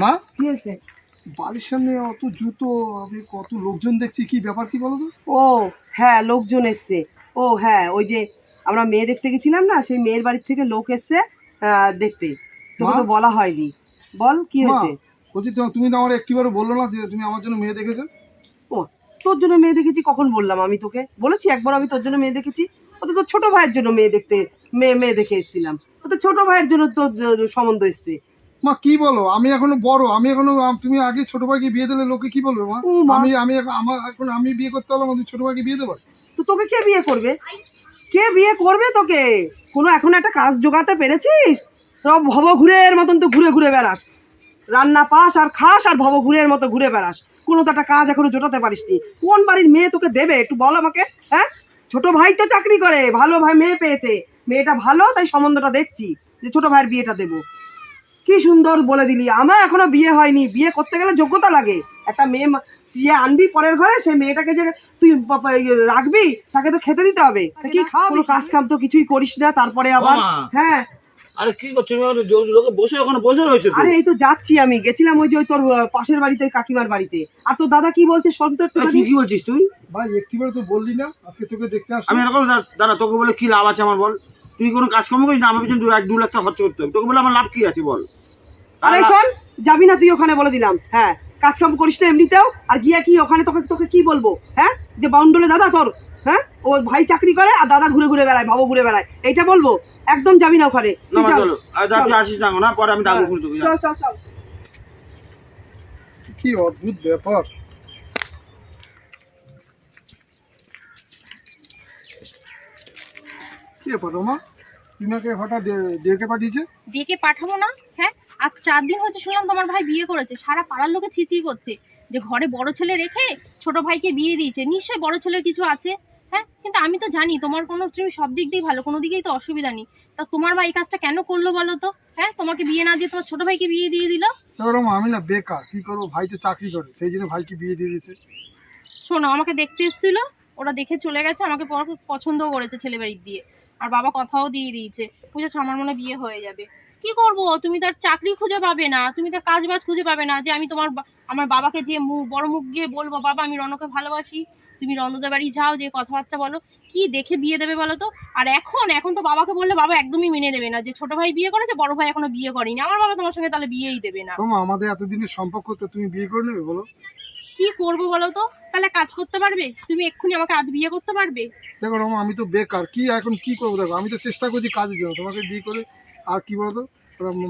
মা? কি হয়েছে? বাড়ির সামনে অত জুতো আমি কত লোকজন দেখছি কি ব্যাপার কি বলো তো? ও হ্যাঁ লোকজন এসছে। ও হ্যাঁ ওই যে আমরা মেয়ে দেখতে গেছিলাম না সেই মেয়ের বাড়ির থেকে লোক এসছে দেখতে। তোকে তো বলা হয়নি। বল কি হয়েছে? বলছি তুমি তো আমার একটিবারও বলল না যে তুমি আমার জন্য মেয়ে দেখেছ? ও তোর জন্য মেয়ে দেখেছি কখন বললাম আমি তোকে? বলেছি একবার আমি তোর জন্য মেয়ে দেখেছি। ও তো তোর ছোট ভাইয়ের জন্য মেয়ে দেখতে মেয়ে মেয়ে দেখে এসেছিলাম। ও তো ছোট ভাইয়ের জন্য তোর সম্বন্ধ এসছে। মা কি বলো? আমি এখনও বড় আমি এখনও তুমি আগে ছোট ভাইকে বিয়ে দিলে লোকে কি বলবে মা? আমি আমি আমার এখন আমি বিয়ে করতে হলে আমাদের ছোট ভাইকে বিয়ে দেবো। তো তোকে কে বিয়ে করবে? কে বিয়ে করবে তোকে? কোনো এখন একটা কাজ জোগাতে পেরেছিস? সব ভব ঘুরের মতন তো ঘুরে ঘুরে বেড়াস। রান্না পাস আর খাস আর ভব ঘুরের মতো ঘুরে বেড়াস। কোনো তো একটা কাজ এখনও জোটাতে পারিসনি। কোন বাড়ির মেয়ে তোকে দেবে? একটু বল আমাকে হ্যাঁ? ছোট ভাই তো চাকরি করে ভালো ভাই মেয়ে পেয়েছে। মেয়েটা ভালো তাই সম্বন্ধটা দেখছি যে ছোট ভাইয়ের বিয়েটা দেবো। কি সুন্দর বলে দিলি। আমার এখনও বিয়ে হয়নি। বিয়ে করতে গেলে যোগ্যতা লাগে। একটা মেয়ে বিয়ে আনবি পরের ঘরে সেই মেয়েটাকে যে তুই ইয়ে রাখবি তাকে তো খেতে দিতে হবে। কি খাওয়া কাজ কাম তো কিছুই করিস না তারপরে আবার হ্যাঁ। আরে কি করছ? বসে ওখানে বসে রয়েছে আরে এই তো যাচ্ছি আমি। গেছিলাম ওই যে তোর পাশের বাড়িতে কাকিমার বাড়িতে। আর তোর দাদা কি বলছে। তুই কি বলছিস তুই? ভাই একটিবার তো বললি না। আজকে তোকে দেখতে আমি এরকম দা- দাঁড়া তোকে বলে কি লাভ আছে আমার বল? তুই কোনো কাজ কর্ম করিস না আমার পিছনে দু এক দু লাখ টাকা খরচ করতে হবে। তোকে বলে আমার লাভ কি আছে বল? আরে শোন যাবি না তুই ওখানে বলে দিলাম হ্যাঁ। কাজ কাম করিস না এমনিতেও আর গিয়া কি ওখানে তোকে তোকে কি বলব হ্যাঁ? যে বাউন্ডলে দাদা তোর হ্যাঁ? ও ভাই চাকরি করে আর দাদা ঘুরে ঘুরে বেড়ায় বাবু ঘুরে বেড়ায়। এইটা বলব একদম যাবি না ওখানে। আসিস না পরে আমি হ্যাঁ, খুলে দেবো চল চল চল। কি অদ্ভুত ব্যাপার। কি ব্যাপার রমা তুমি হঠাৎ ডেকে পাঠিয়েছে। ডেকে পাঠাবো না? হ্যাঁ? আজ চার দিন হচ্ছে শুনলাম তোমার ভাই বিয়ে করেছে। সারা পাড়ার লোকে ছিচি করছে। যে ঘরে বড় ছেলে রেখে ছোট ভাইকে বিয়ে দিয়েছে। নিশ্চয়ই বড় ছেলের কিছু আছে। হ্যাঁ? কিন্তু আমি তো জানি তোমার কোনো তুমি সব দিক দিয়েই ভালো কোনো দিকেই তো অসুবিধা নেই। তা তোমার ভাই এই কাজটা কেন করল বলো তো? হ্যাঁ? তোমাকে বিয়ে না দিয়ে তোমার ছোট ভাইকে বিয়ে দিয়ে দিল? আমি না বেকার। কি করব? ভাই তো চাকরি করে সেই জন্য ভাইকে বিয়ে দিয়ে দিয়েছে। শোনো আমাকে দেখতে এসেছিল। ওরা দেখে চলে গেছে আমাকে পছন্দও করেছে ছেলে বাড়ির দিয়ে। আর বাবা কথাও দিয়ে দিয়েছে। বুঝেছ? আমার মনে বিয়ে হয়ে যাবে। কি করব? তুমি তার চাকরি খুঁজে পাবে না। তুমি তার কাজ বাজ খুঁজে পাবে না যে আমি তোমার আমার বাবাকে যে মুখ বড় মুখ গিয়ে বলব, বাবা, আমি রনকে ভালোবাসি। তুমি রনদের বাড়ি যাও, যে কথাবার্তা বলো। কি দেখে বিয়ে দেবে বলো তো? আর এখন এখন তো বাবাকে বললে বাবা একদমই মেনে নেবে না যে ছোট ভাই বিয়ে করেছে, বড় ভাই এখনও বিয়ে করেনি। আমার বাবা তোমার সঙ্গে তাহলে বিয়েই দেবে না। আমাদের এতদিনের সম্পর্ক তো তুমি বিয়ে করে নেবে, বলো। কি করব বলো তো? তাহলে কাজ করতে পারবে? তুমি এক্ষুনি আমাকে আজ বিয়ে করতে পারবে? দেখো রমা আমি তো বেকার। কি এখন কি করব দেখো? আমি তো চেষ্টা করছি কাজের জন্য। তোমাকে বিয়ে করে আর কি বলতো?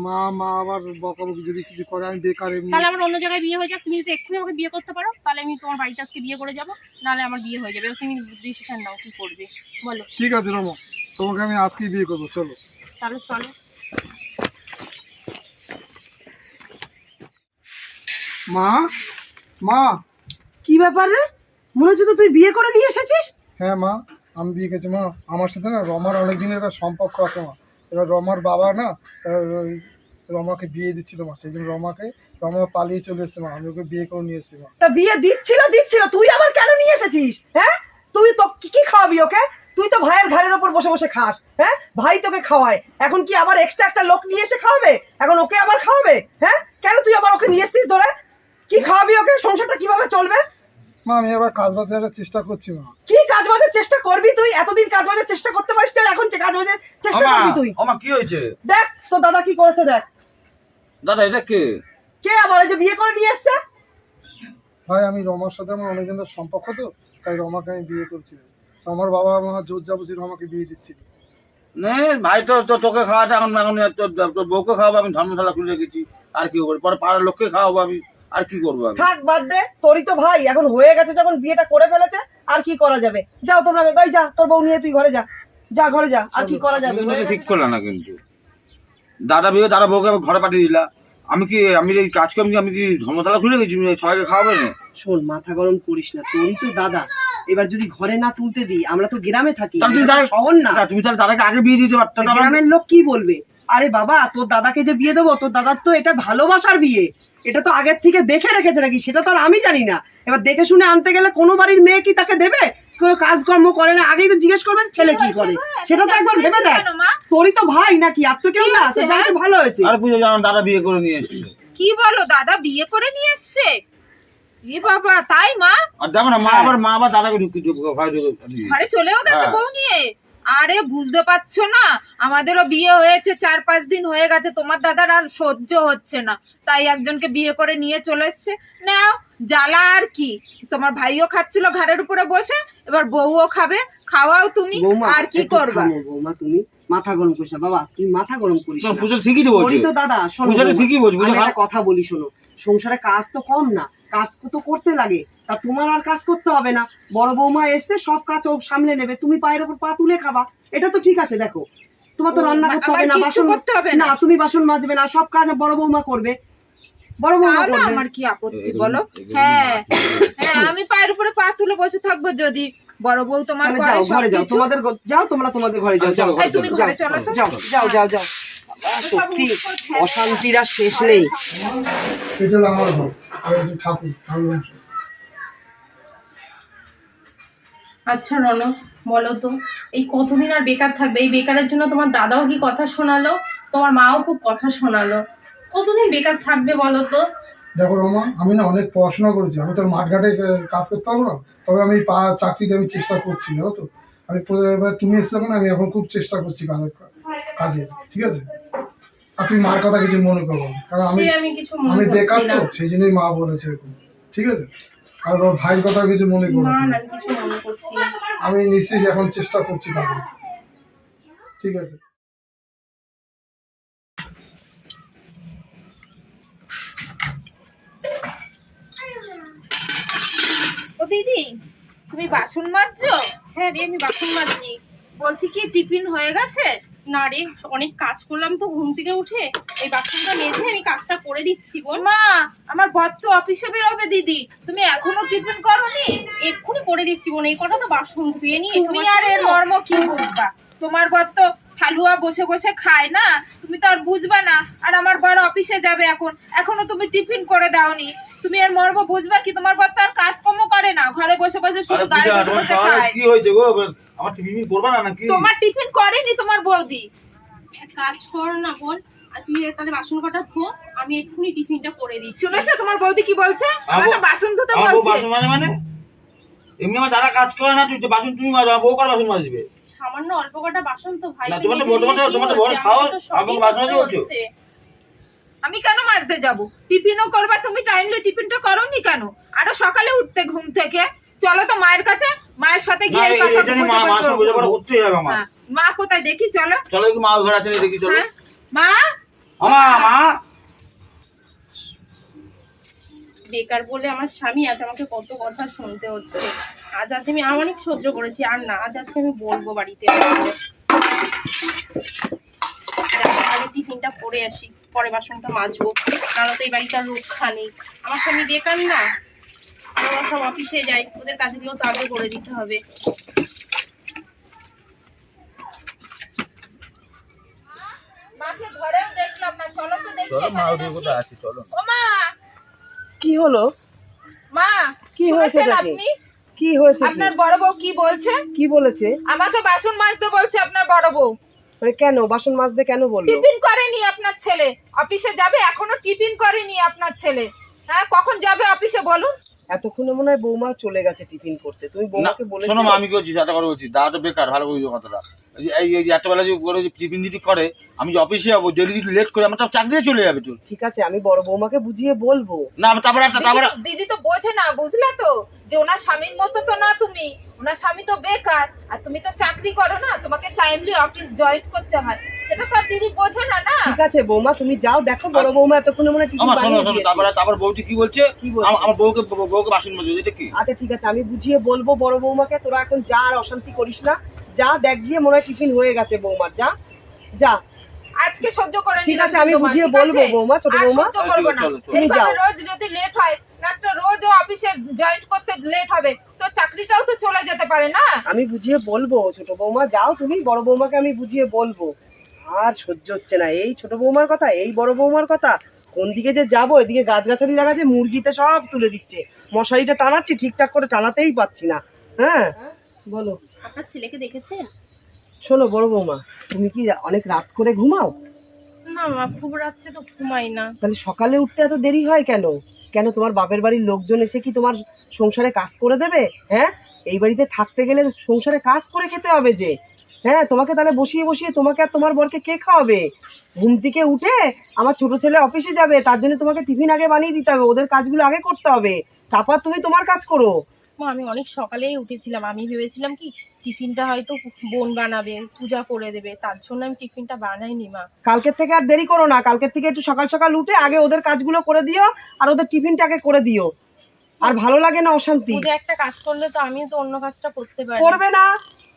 মা মা আবার বকাবকি যদি কিছু করে আমি বেকার এমনি। তাহলে আমার অন্য জায়গায় বিয়ে হয়ে যাক। তুমি যদি এক্ষুনি আমাকে বিয়ে করতে পারো তাহলে আমি তোমার বাড়িতে আজকে বিয়ে করে যাব। নাহলে আমার বিয়ে হয়ে যাবে। তুমি ডিসিশন নাও কি করবে। বলো। ঠিক আছে রমা তোমাকে আমি আজকেই বিয়ে করব। চলো। তাহলে চলো। মা? মা। কি ব্যাপার রে? মনে হচ্ছে তো তুই বিয়ে করে নিয়ে এসেছিস? হ্যাঁ মা আমি বিয়ে করেছি মা। আমার সাথে না রমার অনেক দিনের একটা সম্পর্ক আছে মা। এবার রমার বাবা না রমাকে বিয়ে দিচ্ছিল মা। সেই জন্য রমাকে রমা পালিয়ে চলে এসছে মা। আমি ওকে বিয়ে করে নিয়ে এসেছি মা। তা বিয়ে দিচ্ছিল দিচ্ছিল। তুই আবার কেন নিয়ে এসেছিস? হ্যাঁ? তুই তো কি কি খাওয়াবি ওকে? তুই তো ভাইয়ের ঘাড়ের ওপর বসে বসে খাস। হ্যাঁ? ভাই তোকে খাওয়ায়। এখন কি আবার এক্সট্রা একটা লোক নিয়ে এসে খাওয়াবে? এখন ওকে আবার খাওয়াবে? হ্যাঁ? কেন তুই আবার ওকে নিয়ে এসছিস ধরে কি খাওয়াবি ওকে? সংসারটা কীভাবে চলবে? মা আমি এবার কাজ বাজ দেওয়ার চেষ্টা করছি মা। কি কাজ বাজের চেষ্টা করবি তুই? এতদিন কাজ বাজের চেষ্টা করতে পারিস না, আর এখন যে কাজ বাজের চেষ্টা করবি তুই? আমা কি হয়েছে? দেখ তো দাদা কি করেছে দেখ। দাদা এটা কে? কে আবার এই যে বিয়ে করে নিয়ে এসছে? ভাই আমি রমার সাথে আমার অনেক দিনের সম্পর্ক তো তাই রমাকে আমি বিয়ে করছি। আমার বাবা আমার জোর যাব রমাকে বিয়ে দিচ্ছিল। নে ভাই তো তো তোকে খাওয়াতে এখন এখন তোর তোর বউকে খাওয়াবো আমি ধর্মশালা খুলে রেখেছি। আর কি করব পরে পাড়ার লোককে খাওয়াবো আমি। আর কি করব আমি? থাক বাদ দে তোরই তো ভাই এখন হয়ে গেছে যখন বিয়েটা করে ফেলেছে আর কি করা যাবে? যাও তোমরা গাই যা তোর বউ নিয়ে তুই ঘরে যা যা ঘরে যা আর কি করা যাবে? ঠিক গেছে। করলে না কিন্তু। দাদা বিয়ে দাদা বউকে ঘরে পাঠিয়ে দিলা। আমি কি আমি এই কাজ করি আমি কি ধর্মশালা খুলে আমি সবাইকে খাওয়াবে না? শোন মাথা গরম করিস না তোরই তো দাদা। এবার যদি ঘরে না তুলতে দিই আমরা তো গ্রামে থাকি শহর না। তুমি তাহলে দাদাকে আগে বিয়ে দিতে পারতো গ্রামের লোক কি বলবে? আরে বাবা তোর দাদাকে যে বিয়ে দেবো তোর দাদার তো এটা ভালোবাসার বিয়ে। এটা তো আগের থেকে দেখে রেখেছে নাকি? সেটা তো আর আমি জানি না। এবার দেখে শুনে আনতে গেলে কোনো বাড়ির মেয়ে কি তাকে দেবে? কেউ কাজকর্ম করে না আগেই তো জিজ্ঞেস করবে ছেলে কি করে। সেটা তো একবার ভেবে দেখ। তোরই তো ভাই নাকি? আর তো কেউ না তো জানি ভালো হয়েছে। আর পুজো যেমন দাদা বিয়ে করে নিয়ে এসেছে। কি বলো দাদা বিয়ে করে নিয়ে এসছে? এ বাবা তাই মা? আর দেখো না মা হ্যাঁ। আবার মা আবার দাদাকে ঢুকিয়ে ঘরে ঢুকিয়ে ঘরে চলেও গেছে হ্যাঁ। বউ নিয়ে। আরে বুঝতে পারছ না? আমাদেরও বিয়ে হয়েছে চার পাঁচ দিন হয়ে গেছে তোমার দাদার আর সহ্য হচ্ছে না। তাই একজনকে বিয়ে করে নিয়ে চলে এসছে। নাও জ্বালা আর কি? তোমার ভাইও খাচ্ছিল ঘাড়ের উপরে বসে এবার বউও খাবে। খাওয়াও তুমি বৌমা আর কি একটু করবা? থামো, বৌমা তুমি মাথা গরম করিস না বাবা তুমি মাথা গরম করিস না পুজো ঠিকই তো বলি বলছি তো দাদা শোনো পুজোটা বৌমা, ঠিকই বলছি আমি পুজো একটা কথা বলি শোনো। সংসারে কাজ তো কম না কাজ তো করতে লাগে। তা তোমার আর কাজ করতে হবে না। বড় বৌমা এসছে সব কাজ ও সামলে নেবে। তুমি পায়ের ওপর পা তুলে খাবা। এটা তো ঠিক আছে দেখো। তোমার তো রান্না করতে হবে না বাসন করতে হবে না? তুমি বাসন মাজবে না সব কাজ বড় বৌমা করবে। বড় বৌমা করবে। আমার কি আপত্তি বলো? হ্যাঁ। হ্যাঁ আমি পায়ের উপরে পা তুলে বসে থাকব যদি। বড় বউ তোমার ঘরে যাও ঘরে যাও। তোমাদের যাও তোমরা তোমাদের ঘরে যাও যাও। তুমি যাও, ঘরে চলো তো। যাও যাও যাও যাও। সত্যি অশান্তির আর শেষ নেই ঠাকুর আচ্ছা রণ বলো তো এই কতদিন আর বেকার থাকবে? এই বেকারের জন্য তোমার দাদাও কি কথা শোনালো? তোমার মাও খুব কথা শোনালো। কতদিন বেকার থাকবে বলো তো? দেখো রমা আমি না অনেক পড়াশোনা করেছি। আমি তো মাঠঘাটে কাজ করতে পারব না? তবে আমি পা চাকরিতে আমি চেষ্টা করছি জানো তো? আমি তুমি এসছো না আমি এখন খুব চেষ্টা করছি কাজের কাজে ঠিক আছে? আর তুমি মার কথা কিছু মনে করো না। কারণ আমি মনে আমি বেকার তো সেই জন্যই মা বলেছে এরকম ঠিক আছে? আর ওর ভাইয়ের কথা কিছু মনে করো না না না কিছু মনে করছি আমি নিশ্চয়ই এখন চেষ্টা করছি ঠিক আছে। ও দিদি তুমি বাসন মাজছো? হ্যাঁ রে আমি বাসন মাজছি। বলছি কি টিফিন হয়ে গেছে? না রে অনেক কাজ করলাম তো ঘুম থেকে উঠে। এই বাসনটা মেজে আমি কাজটা করে দিচ্ছি বোন। মা আমার বর তো অফিসে বেরোবে দিদি। তুমি এখনও টিফিন করোনি? এক্ষুনি করে দিচ্ছি বোন এই কটা তো বাসন ধুয়ে নিয়ে তুমি আর এর মর্ম কি বুঝবা? তোমার বর তো হালুয়া বসে বসে খায় না? তুমি তো আর বুঝবা না। আর আমার বর অফিসে যাবে এখন। এখনও তুমি টিফিন করে দাওনি। তুমি এর মর্ম বুঝবা কি? তোমার বর তো আর কাজকর্ম করে না। ঘরে বসে বসে শুধু গাড়ি বসে বসে খায়। কি হয়েছে গো? আমার টিভি করবা না নাকি? তোমার টিফিন করেনি তোমার বৌদি। কাজ কর না বোন আর তুই তাহলে বাসন কটা ধো আমি এক্ষুনি টিফিনটা করে দিচ্ছি। শুনেছো? তোমার বৌদি কি বলছে? আমাকে বাসন ধুতে বলছে। বাসন মানে মানে? এমনি আমার যারা কাজ করে না তুই তো বাসন তুমি মাজো আমার বউ কার বাসন মাজবে। সামান্য অল্প কটা বাসন তো ভাই না, তোমার তো মেজে বড়- তোমার বড় হয়েছে? আমাকে তো আমাকে সবই বাসন মাজতে বলছো? আমি কেন মাজতে যাব? টিফিনও করবা তুমি টাইমলি টিফিনটা করোনি কেন? আরও সকালে উঠতে ঘুম থেকে। চলো তো মায়ের কাছে মায়ের সাথে গিয়ে কথা মা হ্যাঁ, মা কোথায়? দেখি চলো। চলো মা ঘর আছে দেখি চলো। হ্যাঁ। মা? বেকার বলে আমার স্বামী আজ আমাকে কত কথা শুনতে হচ্ছে। আজ আজ আমি অনেক সহ্য করেছি, আর না, আজ আজকে আমি বলব বাড়িতে। টিফিনটা করে আসি, পরে বাসনটা মাজবো। নাহলে তো এই বাড়িতে আর রক্ষা নেই। আমার স্বামী বেকার না? ওরা সব অফিসে যায়, ওদের কাজগুলো তো আগে করে দিতে হবে মাকে ঘরেও দেখলাম না চলো দেখি এখানে আছে? চলো ও মা। কি হলো? মা কি হয়েছে আপনি? কি হয়েছে আপনার বড় বউ কি বলছে? কি বলেছে? আমাকে বাসন মাজতে বলছে আপনার বড় বউ। মানে কেন? বাসন মাজতে কেন বলল? টিফিন করেনি আপনার ছেলে। অফিসে যাবে এখনও টিফিন করেনি আপনার ছেলে। হ্যাঁ কখন যাবে অফিসে বলুন? এতক্ষণে মনে হয় বৌমা চলে গেছে টিফিন করতে। তুমি বৌমাকে বলেছ শোনো মা আমি কি বলছি? যাতে করে বলছি দাদা তো বেকার ভালো বুঝছ কথাটা এই যে- এই এই যে একটা বেলা যে করে যে টিফিন যদি করে আমি যে অফিসে যাব যদি যদি লেট করে আমার তো চাকরিতে চলে যাবে তো। ঠিক আছে আমি বড় বৌমাকে বুঝিয়ে বলব। না আমি তারপরে একটা তারপরে দিদি- তো বোঝে না বুঝলে তো? যে ওনার স্বামীর মতো তো না তুমি ওনার স্বামী তো বেকার আর তুমি তো চাকরি করো না তোমাকে টাইমলি অফিস জয়েন করতে হয়। সেটা তো দিদি বোঝে না না? ঠিক আছে বৌমা তুমি যাও দেখো বড় বৌমা এতক্ষণে মনে হয় টিফিন আমার শোনো শোনো। তারপরে তারপর বউটি কি বলছে? কি বলছে? আমার বউকে বউকে বাসন মজুদ এটা কি? আচ্ছা ঠিক আছে আমি বুঝিয়ে বলব বড় বৌমাকে তোরা এখন যা আর অশান্তি করিস না যা দেখ গিয়ে মনে হয় টিফিন হয়ে গেছে বৌমার যা। যা। আজকে সহ্য করে ঠিক আছে আমি বুঝিয়ে বলব? বৌমা ছোট বৌমা। সহ্য করব না। তুমি যাও। রোজ যদি লেট হয় না তো রোজ অফিসে জয়েন করতে লেট হবে তো চাকরিটাও তো চলে যেতে পারে না? আমি বুঝিয়ে বলব ছোট বৌমা যাও তুমি বড় বৌমাকে আমি বুঝিয়ে বলব। আর সহ্য হচ্ছে না। এই ছোট বৌমার কথা এই বড় বৌমার কথা কোন দিকে যে যাব? এদিকে গাছগাছালি লাগাচ্ছে মুরগিতে সব তুলে দিচ্ছে। মশারিটা টানাচ্ছি ঠিকঠাক করে টানাতেই পাচ্ছি না। হ্যাঁ? বলো। আপনার ছেলেকে দেখেছেন শোনো বড় বৌমা তুমি কি অনেক রাত করে ঘুমাও? না মা খুব রাত্রে তো ঘুমাই না। তাহলে সকালে উঠতে এত দেরি হয় কেন? কেন তোমার বাপের বাড়ির লোকজন এসে কি তোমার সংসারে কাজ করে দেবে? হ্যাঁ? এই বাড়িতে থাকতে গেলে সংসারে কাজ করে খেতে হবে যে। হ্যাঁ তোমাকে তাহলে বসিয়ে বসিয়ে তোমাকে আর তোমার বরকে কে খাওয়াবে? ঘুম থেকে উঠে আমার ছোট ছেলে অফিসে যাবে তার জন্য তোমাকে টিফিন আগে বানিয়ে দিতে হবে ওদের কাজগুলো আগে করতে হবে। তারপর তুমি তোমার কাজ করো। মা আমি অনেক সকালেই উঠেছিলাম আমি ভেবেছিলাম কি টিফিনটা হয়তো বোন বানাবে পূজা করে দেবে তার জন্য আমি টিফিনটা বানাইনি মা। কালকের থেকে আর দেরি করো না কালকের থেকে একটু সকাল সকাল উঠে আগে ওদের কাজগুলো করে দিও আর ওদের টিফিনটা আগে করে দিও। আর ভালো লাগে না অশান্তি। পূজা একটা কাজ করলে তো আমিও তো অন্য কাজটা করতে পারি। করবে না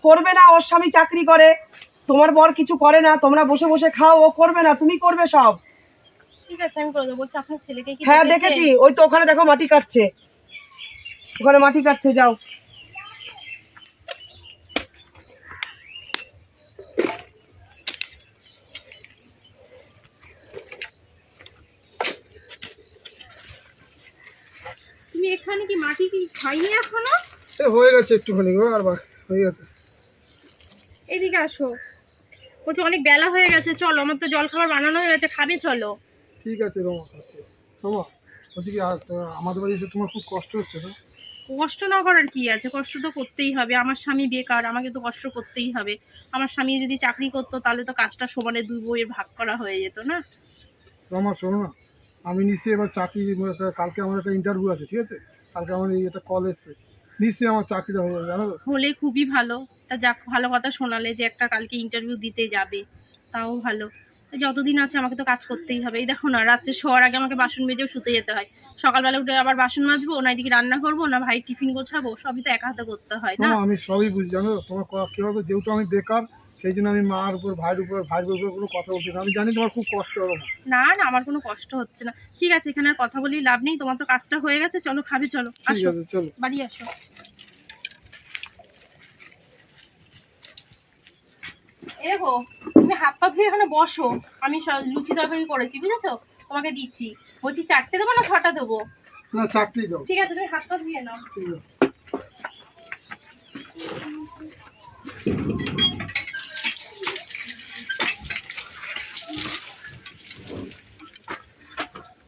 করবে না ওর স্বামী চাকরি করে। তোমার বর কিছু করে না তোমরা বসে বসে খাও ও করবে না তুমি করবে সব। ঠিক আছে আমি করে দেবো। বলছি আপনার ছেলেকে কি হ্যাঁ দেখেছি। ওই তো ওখানে দেখো মাটি কাটছে। ওখানে মাটি কাটছে যাও তুমি এখানে কি কি খাইনি এখনও? এ হয়ে গেছে একটুখানি গো আর হয়ে গেছে। এদিকে আসো। বলছি অনেক বেলা হয়ে গেছে চলো আমার তো জল খাবার বানানো হয়ে গেছে খাবে চলো। ঠিক আছে রমা রমা বলছি কি আমাদের বাড়ি এসে তোমার খুব কষ্ট হচ্ছে না কষ্ট না করার কি আছে? কষ্ট তো করতেই হবে। আমার স্বামী বেকার আমাকে তো কষ্ট করতেই হবে। আমার স্বামী যদি চাকরি করতো তাহলে তো কাজটা সমানে দুই বইয়ের ভাগ করা হয়ে যেত না? রমা শোনো না। আমি নিশ্চয়ই এবার চাকরি কালকে আমার একটা ইন্টারভিউ আছে ঠিক আছে? এই একটা কল নিশ্চয়ই আমার চাকরিটা হয়ে যাবে জানো হলে খুবই ভালো। তা যাক ভালো কথা শোনালে যে একটা কালকে ইন্টারভিউ দিতে যাবে তাও ভালো। যতদিন আছে আমাকে তো কাজ করতেই হবে। এই দেখো না রাত্রে শোয়ার আগে আমাকে বাসন মেজেও শুতে যেতে হয়। সকালবেলা উঠে আবার বাসন মাজবো না এদিকে রান্না করব না ভাই টিফিন গোছাবো সবই তো একা হাতে করতে হয় না? আমি সবই বুঝি জানো তোমার কি হবে যেহেতু আমি বেকার সেই জন্য আমি মার উপর ভাইয়ের উপর ভাইয়ের উপর কোনো কথা বলছি না। আমি জানি তোমার খুব কষ্ট হবে। না না আমার কোনো কষ্ট হচ্ছে না। ঠিক আছে এখানে আর কথা বলি লাভ নেই তোমার তো কাজটা হয়ে গেছে চলো খাবে চলো আসো। চলো। বাড়ি আসো। দেখো তুমি হাত পা ধুয়ে এখানে বসো। আমি লুচি তরকারি করেছি বুঝেছ? তোমাকে দিচ্ছি। বলছি চারটে দেবো না ছটা দেবো? না ঠিক আছে তুমি হাত পা ধুয়ে নাও। ঠিক আছে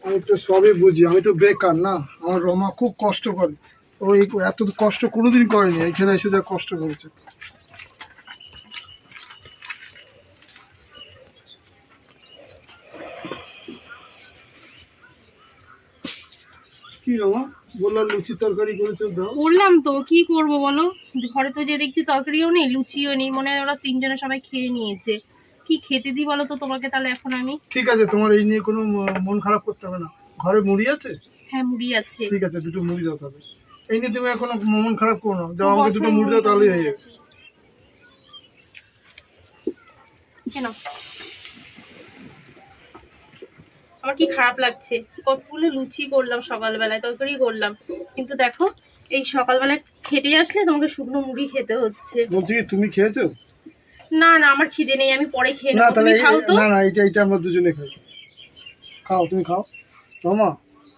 আমি তো সবই বুঝি। আমি তো বেকার না। আমার রমা খুব কষ্ট করে। ও এই এত কষ্ট কোনোদিন করেনি। এখানে এসে যা কষ্ট করেছে। কি রমা? বললাম লুচি তরকারি করেছে দাও। করলাম তো কি করব বলো? ঘরে তো যে দেখছি তরকারিও নেই লুচিও নেই। মনে হয় ওরা তিনজনে সবাই খেয়ে নিয়েছে। কি খেতে দিই বলো তো তোমাকে তাহলে এখন আমি? ঠিক আছে তোমার এই নিয়ে কোনো মন খারাপ করতে হবে না। ঘরে মুড়ি আছে? হ্যাঁ মুড়ি আছে। ঠিক আছে দুটো মুড়ি দাও তাহলে। এই নিয়ে তুমি এখন মন খারাপ করো না। যাও আমাকে দুটো মুড়ি দাও তাহলেই হয়ে যাবে। কেন? আমার কি খারাপ লাগছে? কতগুলো লুচি করলাম সকালবেলায় তরকারি করলাম। কিন্তু দেখো এই সকালবেলায় খেতে আসলে তোমাকে শুকনো মুড়ি খেতে হচ্ছে। বলছি তুমি খেয়েছো? না না আমার খিদে নেই আমি পরে খেয়ে না নেব তাহলে তুমি এই- খাও তো। না না এটা এটা আমরা দুজনে খাই। খাও তুমি খাও। মামা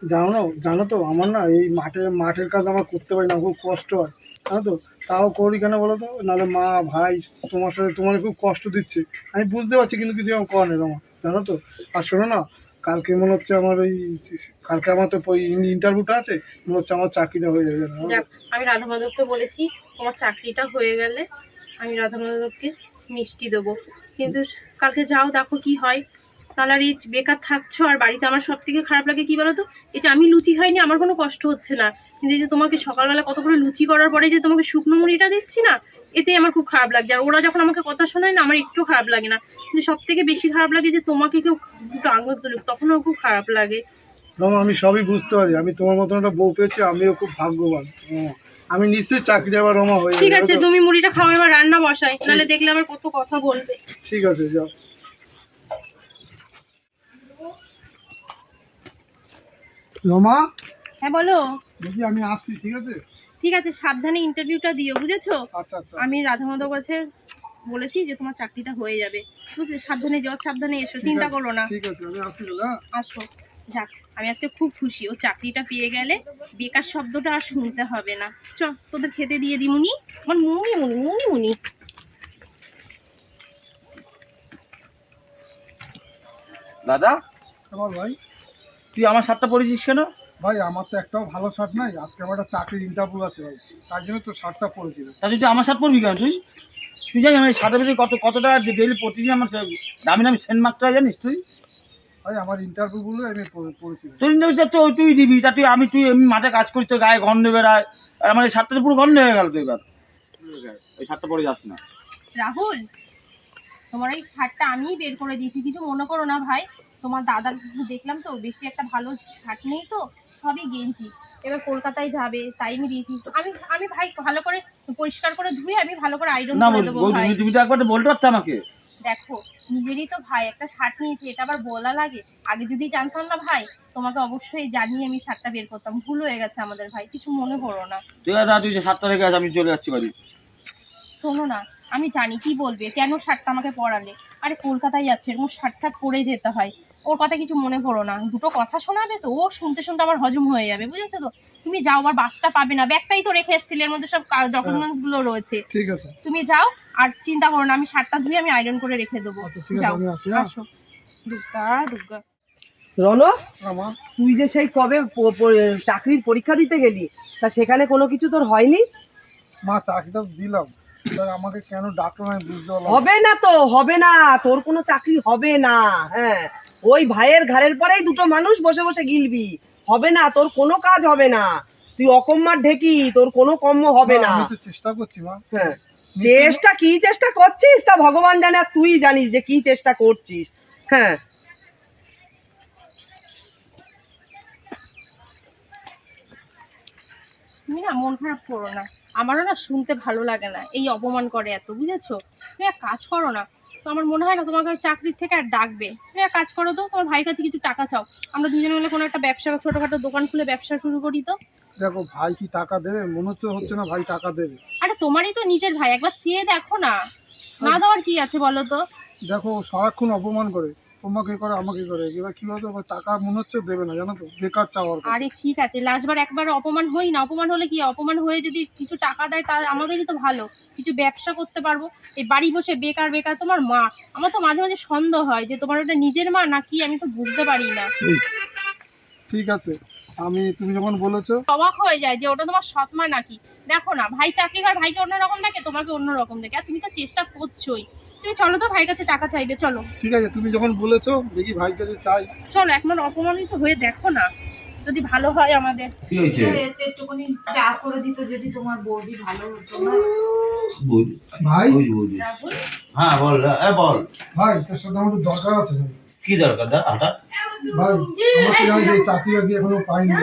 জানো না জানো তো আমার না এই মাঠে মাঠের কাজ আমার করতে পারি না খুব কষ্ট হয়। জানো তো তাও করি কেন বলো তো? নাহলে মা ভাই তোমার সাথে তোমার খুব কষ্ট দিচ্ছে। আমি বুঝতে পারছি কিন্তু কিছু আমার করার নেই তোমার জানো তো? আর শোনো না কালকে মনে হচ্ছে আমার ওই কালকে আমার তো ইন্টারভিউটা আছে মনে হচ্ছে আমার চাকরিটা হয়ে যাবে জানো। তো? যাক আমি রাধা মাধবকে বলেছি তোমার চাকরিটা হয়ে গেলে আমি রাধা মাধবকে মিষ্টি দেবো। কিন্তু কালকে যাও, দেখো কি হয়। তাহলে আর এই বেকার থাকছো, আর বাড়িতে আমার সব থেকে খারাপ লাগে কি বলো তো যে আমি লুচি খাইনি, আমার কোনো কষ্ট হচ্ছে না। কিন্তু এই যে তোমাকে সকালবেলা কত করে লুচি করার পরে যে তোমাকে শুকনো মুড়িটা দিচ্ছি না, এতেই আমার খুব খারাপ লাগছে। আর ওরা যখন আমাকে কথা শোনায় না, আমার একটু খারাপ লাগে না। কিন্তু সব থেকে বেশি খারাপ লাগে যে তোমাকে কেউ দুটো আঙুল তুলুক তখন খুব খারাপ লাগে। আমি সবই বুঝতে পারি। আমি তোমার মতন একটা বউ পেয়েছি, আমিও খুব ভাগ্যবান। রমা। আমি নিশ্চয়ই চাকরি আবার রমা হয়ে ঠিক আছে তুমি মুড়িটা খাও এবার রান্না বসাই নাহলে দেখলে আমার কত কথা বলবে। ঠিক আছে যাও। রমা? হ্যাঁ বলো। দেখি আমি আসছি ঠিক আছে? ঠিক আছে সাবধানে ইন্টারভিউটা দিও বুঝেছ? আচ্ছা আচ্ছা। আমি রাধা মাধব কাছে বলেছি যে তোমার চাকরিটা হয়ে যাবে। বুঝলে সাবধানে যাও সাবধানে এসো চিন্তা করো না। ঠিক আছে আমি আসছি দাদা। আসো যাক। আমি আজকে খুব খুশি। ও চাকরিটা পেয়ে গেলে বেকার শব্দটা আর শুনতে হবে না। চ তোদের খেতে দিয়ে দি মুনি। আমার মুনি মুনি মুনি মুনি। দাদা? আমার ভাই? তুই আমার শার্টটা পরেছিস কেন? ভাই আমার তো একটাও ভালো শার্ট নাই। আজকে আমার একটা চাকরির ইন্টারভিউ আছে ভাই। তার জন্য তো শার্টটা পরেছি ভাই। তা তুই আমার শার্ট পরবি কেন তুই? তুই জানি আমি শার্টের ভিতরে কত কত টাকা ডেলি প্রতিদিন আমার দামি দামি সেন্ট হয় জানিস তুই? আমার ইন্টারভিউগুলো আমি পরে- তোর ইন্টারভিউ তো তুই দিবি তা তুই আমি তুই এমনি মাঠে কাজ করিস তো গায়ে গন্ধ বেড়ায় আর আমার এই শার্টটা পুরো গন্ধ হয়ে গেল তো এবার। ওই শার্টটা পরে যাস না। রাহুল তোমার এই শার্টটা আমিই বের করে দিয়েছি কিছু মনে করো না ভাই। তোমার দাদার দেখলাম তো বেশি একটা ভালো শার্ট নেই তো সবই গেঞ্জি। এবার কলকাতায় যাবে তাই আমি দিয়েছি। আমি আমি ভাই ভালো করে পরিষ্কার করে ধুয়ে আমি ভালো করে আয়রন না করে দেবো ভাই। তুমি তুমি তো একবার বলতে পারতো আমাকে। দেখো নিজেরই তো ভাই একটা শার্ট নিয়েছি এটা আবার বলা লাগে। আগে যদি জানতাম না ভাই তোমাকে অবশ্যই জানিয়ে আমি শার্টটা বের করতাম। ভুল হয়ে গেছে আমাদের ভাই কিছু মনে করো না। ঠিক আছে তুই যে শার্টটা রেখে আমি চলে যাচ্ছি বাড়ি। শোনো না আমি জানি কি বলবে কেন শার্টটা আমাকে পরালে? আরে কলকাতায় যাচ্ছে এরকম টার্ট পরে যেতে হয়। ওর কথা কিছু মনে করো না। দুটো কথা শোনাবে তো ও শুনতে শুনতে আমার হজম হয়ে যাবে বুঝেছ তো? তুমি যাও আবার বাসটা পাবে না। ব্যাগটাই তো রেখে এসেছিলে এর মধ্যে সব ডকুমেন্টসগুলো রয়েছে। ঠিক আছে। তুমি যাও আর চিন্তা করো না আমি শার্টটা ধুয়ে আমি আয়রন করে রেখে দেবো। আচ্ছা যাও আসি হ্যাঁ। আসো। দুর্গা দুর্গা। রনক তুই যে সেই কবে চাকরির পরীক্ষা দিতে গেলি তা সেখানে কোনো কিছু তোর হয়নি? মা চাকরি তো দিলাম। আমাকে কেন ডাকলো না বুঝতে হবে না তো হবে না। তোর কোনো চাকরি হবে না। হ্যাঁ ওই ভাইয়ের ঘাড়ের পরেই দুটো মানুষ বসে বসে গিলবি। হবে না তোর কোনো কাজ হবে না। তুই অকম্মার ঢেকি তোর কোনো কর্ম হবে না আমি তো চেষ্টা করছি মা। হ্যাঁ। চেষ্টা কি চেষ্টা করছিস? তা ভগবান জানে আর তুই জানিস যে কি চেষ্টা করছিস। হ্যাঁ। তুমি না মন খারাপ করো না। আমারও না শুনতে ভালো লাগে না। এই অপমান করে এত বুঝেছ? তুমি এক কাজ করো না। তো আমার মনে হয় না তোমাকে চাকরির থেকে আর ডাকবে। তুমি এক কাজ করো তো তোমার ভাইয়ের কাছে কিছু টাকা চাও। আমরা দুজনে মিলে কোনো একটা ব্যবসা বা ছোটোখাটো দোকান খুলে ব্যবসা শুরু করি তো। দেখো ভাই কি টাকা দেবে? মনে হচ্ছে হচ্ছে না ভাই টাকা দেবে। আরে তোমারই তো নিজের ভাই একবার চেয়ে দেখো না। না দেওয়ার কি আছে বলো তো? দেখো সারাক্ষণ অপমান করে। তোমাকে করে আমাকে করে। এবার কি বলতো ওর টাকা মনে হচ্ছে দেবে না জানো তো? বেকার চাওয়ার আরে ঠিক আছে লাস্টবার একবার অপমান হই না। অপমান হলে কি? অপমান হয়ে যদি কিছু টাকা দেয় তার আমাদেরই তো ভালো। কিছু ব্যবসা করতে পারব। এই বাড়ি বসে বেকার বেকার তোমার মা। আমার তো মাঝে মাঝে সন্দেহ হয় যে তোমার ওটা নিজের মা নাকি? আমি তো বুঝতে পারি না। ঠিক আছে। আমি তুমি যখন বলেছ। অবাক হয়ে যায় যে ওটা তোমার সৎ মা নাকি? দেখো না ভাই চাকরি কর ভাইকে অন্যরকম দেখে তোমাকে অন্যরকম দেখে। আর তুমি তো চেষ্টা করছোই। তুমি চলো তো ভাইয়ের কাছে টাকা চাইবে চলো। ঠিক আছে তুমি যখন বলেছ দেখি ভাই কাছে চাই। চলো একবার অপমানিত হয়ে দেখো না। যদি ভালো হয় আমাদের। কি হয়েছে? একটুখানি চা করে দিত যদি তোমার বৌদি ভালো হতো। না ভাই? হ্যাঁ বল এ বল। ভাই তোর সাথে আমার দরকার আছে ভাই। কি দরকার দা হঠাৎ ভাই জানি যে চাকরি বাকরি এখনও পাইনি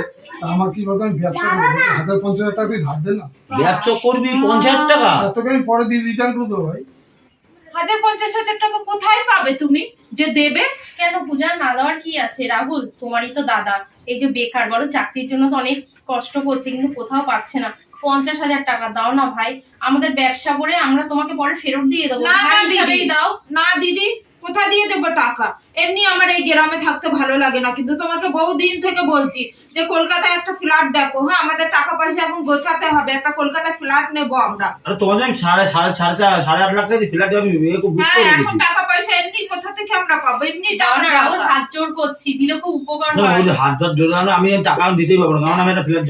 আমার কি বলতো আমি ব্যবসা করব। হাজার পঞ্চাশ হাজার টাকা তুই ধার দে না। ব্যবসা করবি পঞ্চাশ টাকা? এতকে আমি পরে দিয়ে রিটার্ন করে দেবো ভাই। হাজার পঞ্চাশ হাজার টাকা কোথায় পাবে তুমি? যে দেবে? কেন পূজার না দেওয়ার কি আছে? রাহুল তোমারই তো দাদা। এই যে বেকার বলো চাকরির জন্য তো অনেক কষ্ট করছে কিন্তু কোথাও পাচ্ছে না। পঞ্চাশ হাজার টাকা দাও না ভাই। আমাদের ব্যবসা করে আমরা তোমাকে পরে ফেরত দিয়ে দেবো। না দিদি দাও। না দিদি কোথা দিয়ে দেবো টাকা? এমনি আমার এই গ্রামে থাকতে ভালো লাগে না। কিন্তু তোমাকে বহুদিন থেকে বলছি যে কলকাতায় একটা ফ্ল্যাট দেখো। হ্যাঁ আমাদের টাকা পয়সা এখন গোছাতে হবে। একটা কলকাতায় ফ্ল্যাট নেব আমরা। আরে তোমাদের আমি সাড়ে সাড়ে সাড়ে চার সাড়ে আট লাখ টাকা দিয়ে ফ্ল্যাটে আমি হ্যাঁ পেরেছি। এখন টাকা পয়সা এমনি কোথা থেকে আমরা পাবো? এমনি দাও টাকা না রাহুল দরকার। হাত জোর করছি। দিলে খুব উপকার হয়। হাত ধর জোর না আমি টাকা দিতেই পারব না। কারণ আমি একটা ফ্ল্যাট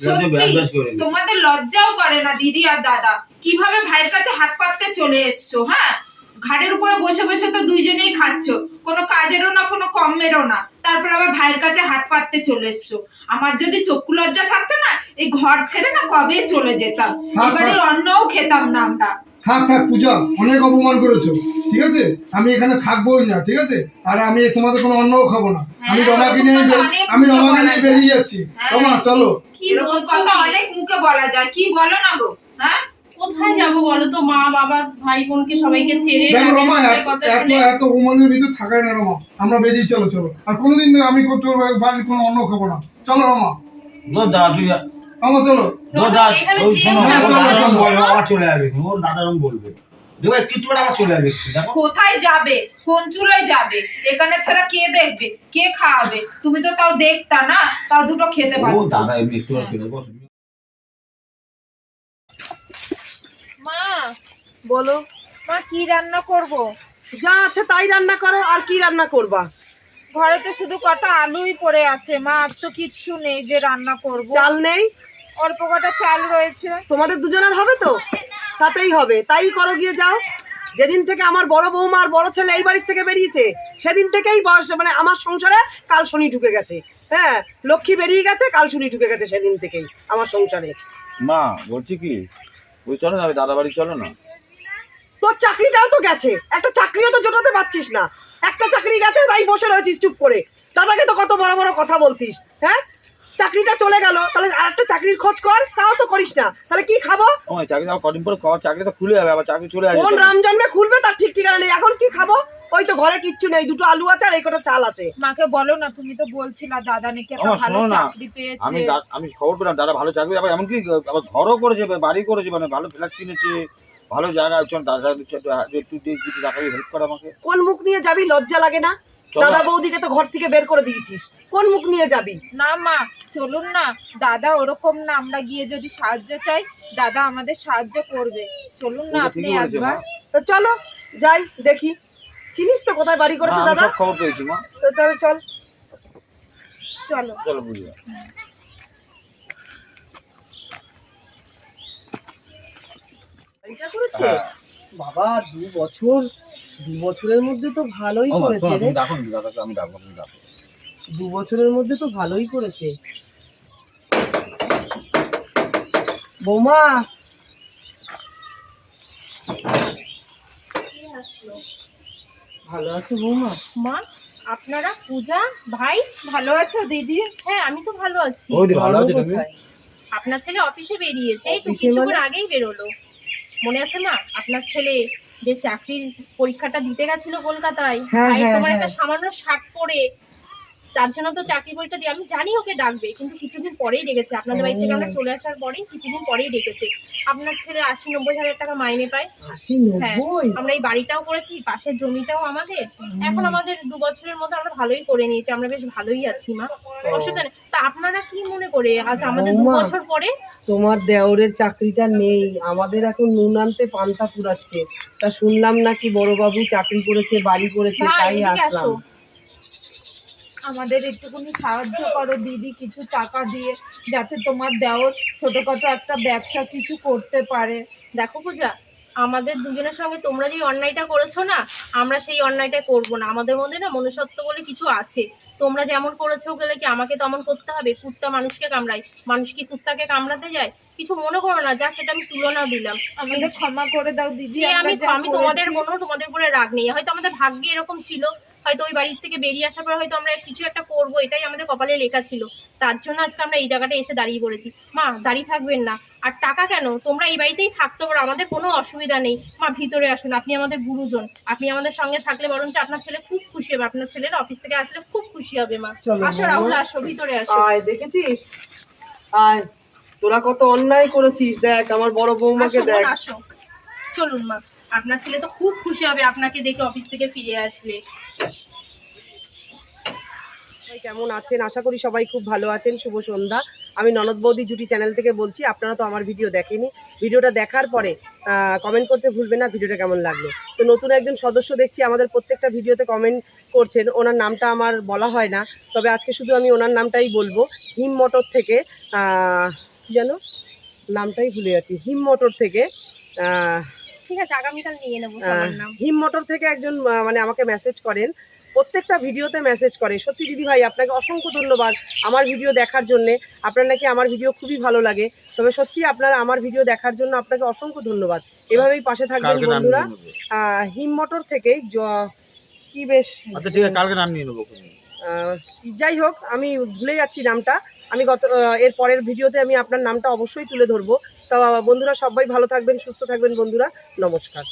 ফ্ল্যাটে ব্যাস করে। তোমাদের লজ্জাও করে না দিদি আর দাদা। কীভাবে ভাইয়ের কাছে হাত পাততে চলে এসছো হ্যাঁ? ঘাড়ের উপরে বসে বসে তো দুইজনেই খাচ্ছ। কোনো কাজেরও না কোনো কমেরও না। তারপর আবার ভাইয়ের কাছে হাত পাততে চলে এসছো। আমার যদি চক্ষু লজ্জা থাকতো না এই ঘর ছেড়ে না কবে চলে যেতাম? হ্যাঁ, এবারে হ্যাঁ। অন্নও খেতাম না আমরা। থাক থাক পূজা অনেক অপমান করেছ ঠিক আছে? আমি এখানে থাকবোই না ঠিক আছে? আর আমি তোমাদের কোনো অন্নও খাব না। আমি হ্যাঁ, রমাকে নিয়ে আমি রমাকে নিয়ে বেরিয়ে যাচ্ছি। হ্যাঁ। রমা চলো। কি বলছো? কথা অনেক মুখে বলা যায়। কি বলো না গো? হ্যাঁ? কোথায় যাব বলো তো? মা বাবা ভাই বোনকে সবাইকে ছেড়ে এত কথা শুনে এত অপমানের ভিতরে থাকায় না রমা। আমরা বেরিয়ে চলো চলো। আর কোনোদিন আমি তোর বাড়ির কোনো অন্ন খাব না। চলো রমা। তুই চলো। ধর দা ওই শোনো না, চলো, আসবে। ওর দাদা বলবে। দেখো একটু পরে আবার চলে আসবে। দেখো। কোথায় যাবে? কোন চুলোয় যাবে? এখানে ছাড়া কে দেখবে? কে খাওয়াবে? তুমি তো তাও দেখতা না তাও দুটো খেতে ও পারো দাদা এমনি একটু পরে চলে আসবে মা বলো। মা কি রান্না করব? যা আছে তাই রান্না করো আর কি রান্না করবা? ঘরে তো শুধু কটা আলুই পড়ে আছে মা আর তো কিচ্ছু নেই যে রান্না করব। চাল নেই? অল্প কটা চাল রয়েছে। তোমাদের দুজনের হবে তো? তাতেই হবে তাই করো গিয়ে যাও। যেদিন থেকে আমার বড় বৌমা আর বড় ছেলে এই বাড়ির থেকে বেরিয়েছে সেদিন থেকেই বয়স মানে আমার সংসারে কাল শনি ঢুকে গেছে। হ্যাঁ লক্ষ্মী বেরিয়ে গেছে কাল শনি ঢুকে গেছে সেদিন থেকেই আমার সংসারে। মা বলছি কি? ওই চলো না দাদা বাড়ি চলো না। তোর চাকরিটাও তো গেছে। একটা চাকরিও তো জোটাতে পারছিস না। একটা চাকরি গেছে তাই বসে রয়েছিস চুপ করে। দাদাকে তো কত বড় বড় কথা বলতিস হ্যাঁ? চাকরিটা চলে গেল তাহলে আর একটা চাকরির খোঁজ কর তাও তো করিস না। তাহলে কি খাব? ও চাকরি তো কদিন পরে কর চাকরি তো খুলে যাবে আবার চাকরি চলে আসবে কোন রাম জন্মে খুলবে তার ঠিক ঠিকানা নেই। এখন কি খাব? ওই তো ঘরে কিচ্ছু নেই দুটো আলু আছে আর এই কটা চাল আছে। মাকে বলো না তুমি তো বলছিলা দাদা নাকি একটা ভালো চাকরি পেয়েছে। আমি আমি খবর পেলাম দাদা ভালো চাকরি আবার এমনকি আবার ঘরও করেছে বাড়ি করেছে মানে ভালো ফ্ল্যাট কিনেছে। ভালো জায়গা চল দাদা একটু কিছু টাকা হেল্প করে আমাকে। কোন মুখ নিয়ে যাবি? লজ্জা লাগে না? দাদা বৌদিকে তো ঘর থেকে বের করে দিয়েছিস। কোন মুখ নিয়ে যাবি? না মা চলুন না। দাদা ওরকম না আমরা গিয়ে যদি সাহায্য চাই দাদা আমাদের সাহায্য করবে। চলুন না আপনি একবার। তো চলো যাই দেখি। চিনিস তো কোথায় বাড়ি করেছে দাদা? খবর পেয়েছি মা। তো তাহলে চল। চলো। চলো বুঝলাম। করেছে? হ্যাঁ। বাবা দু বছর দু বছরের মধ্যে তো ভালোই করেছে রে। ডাকুন দাদাকে আমি ডাকবো দু বছরের মধ্যে তো ভালোই করেছে। বৌমা! ভালো আছে বৌমা? মা আপনারা পূজা ভাই ভালো আছো দিদি? হ্যাঁ আমি তো ভালো আছি। ভালো আছে তুমি? আপনার ছেলে অফিসে বেরিয়েছে এই তো কিছুক্ষণ মানে? আগেই বেরোলো। মনে আছে না আপনার ছেলে যে চাকরির পরীক্ষাটা দিতে গেছিল কলকাতায় তাই হ্যাঁ, তোমার একটা হ্যাঁ। সামান্য শার্ট পরে তার জন্য তো চাকরি পরীক্ষা দিয়ে আমি জানি ওকে ডাকবে কিন্তু কিছুদিন পরেই ডেকেছে। আপনাদের বাড়ি থেকে আমরা চলে আসার পরেই কিছুদিন পরেই ডেকেছে। আপনার ছেলে আশি নব্বই হাজার টাকা মাইনে পায়। হ্যাঁ। আমরা এই বাড়িটাও করেছি পাশের জমিটাও আমাদের। এখন আমাদের দু বছরের মধ্যে আমরা ভালোই করে নিয়েছি আমরা বেশ ভালোই আছি মা। অসুবিধা নেই। তা আপনারা কি মনে করে আজ আমাদের দু বছর পরে? তোমার দেওরের চাকরিটা নেই আমাদের এখন নুন আনতে পান্তা পুরাচ্ছে তা শুনলাম নাকি বড়বাবু চাকরি করেছে বাড়ি করেছে তাই আসলাম। আমাদের একটুখানি সাহায্য করো দিদি কিছু টাকা দিয়ে যাতে তোমার দেওর ছোটখাটো একটা ব্যবসা কিছু করতে পারে। দেখো পূজা আমাদের দুজনের সঙ্গে তোমরা যে অন্যায়টা করেছ না আমরা সেই অন্যায়টা করব না। আমাদের মধ্যে না মনুষ্যত্ব বলে কিছু আছে। তোমরা যেমন করেছ গেলে কি আমাকে তেমন করতে হবে? কুত্তা মানুষকে কামড়ায়। মানুষ কি কুত্তাকে কামড়াতে যায়? কিছু মনে করো না যা সেটা আমি তুলনা দিলাম। আমাদের ক্ষমা করে দাও দিদি আমি আমি তোমাদের। কোনো তোমাদের উপরে রাগ নেই। হয়তো আমাদের ভাগ্যে এরকম ছিল হয়তো ওই বাড়ির থেকে বেরিয়ে আসার পর হয়তো আমরা কিছু একটা করব এটাই আমাদের কপালে লেখা ছিল। তার জন্য আজকে আমরা এই জায়গাটা এসে দাঁড়িয়ে পড়েছি। মা দাঁড়িয়ে থাকবেন না। আর টাকা কেন? তোমরা এই বাড়িতেই থাকতে পারো আমাদের কোনো অসুবিধা নেই। মা ভিতরে আসুন আপনি আমাদের গুরুজন। আপনি আমাদের সঙ্গে থাকলে বরঞ্চ আপনার ছেলে খুব খুশি হবে আপনার ছেলের অফিস থেকে আসলে খুব খুশি হবে মা। আসো রাহুল আসো ভিতরে আসো। আয় দেখেছিস? আয় তোরা কত অন্যায় করেছিস দেখ আমার বড় বৌমাকে দেখ। আসো। চলুন মা। আপনার ছেলে তো খুব খুশি হবে আপনাকে দেখে অফিস থেকে ফিরে আসলে। সবাই কেমন আছেন? আশা করি সবাই খুব ভালো আছেন। শুভ সন্ধ্যা। আমি ননদ বৌদি জুটি চ্যানেল থেকে বলছি আপনারা তো আমার ভিডিও দেখেনি। ভিডিওটা দেখার পরে কমেন্ট করতে ভুলবেন না ভিডিওটা কেমন লাগল? তো নতুন একজন সদস্য দেখছি আমাদের প্রত্যেকটা ভিডিওতে কমেন্ট করছেন। ওনার নামটা আমার বলা হয় না তবে আজকে শুধু আমি ওনার নামটাই বলব। হিম মোটর থেকে কী জানো নামটাই ভুলে যাচ্ছি। হিম মোটর থেকে ঠিক আছে আগামীকাল নিয়ে নেব হিম মোটর থেকে একজন মানে আমাকে মেসেজ করেন। প্রত্যেকটা ভিডিওতে মেসেজ করে। সত্যি দিদি ভাই আপনাকে অসংখ্য ধন্যবাদ আমার ভিডিও দেখার জন্যে। আপনার নাকি আমার ভিডিও খুবই ভালো লাগে। তবে সত্যি আপনার আমার ভিডিও দেখার জন্য আপনাকে অসংখ্য ধন্যবাদ। এভাবেই পাশে থাকবেন বন্ধুরা। হিম মোটর থেকে কি বেশ আচ্ছা ঠিক আছে কালকে নাম নিয়ে নেব আহ, যাই হোক আমি ভুলে যাচ্ছি নামটা। আমি গত এর পরের ভিডিওতে আমি আপনার নামটা অবশ্যই তুলে ধরবো। তো বন্ধুরা সবাই ভালো থাকবেন সুস্থ থাকবেন বন্ধুরা। নমস্কার।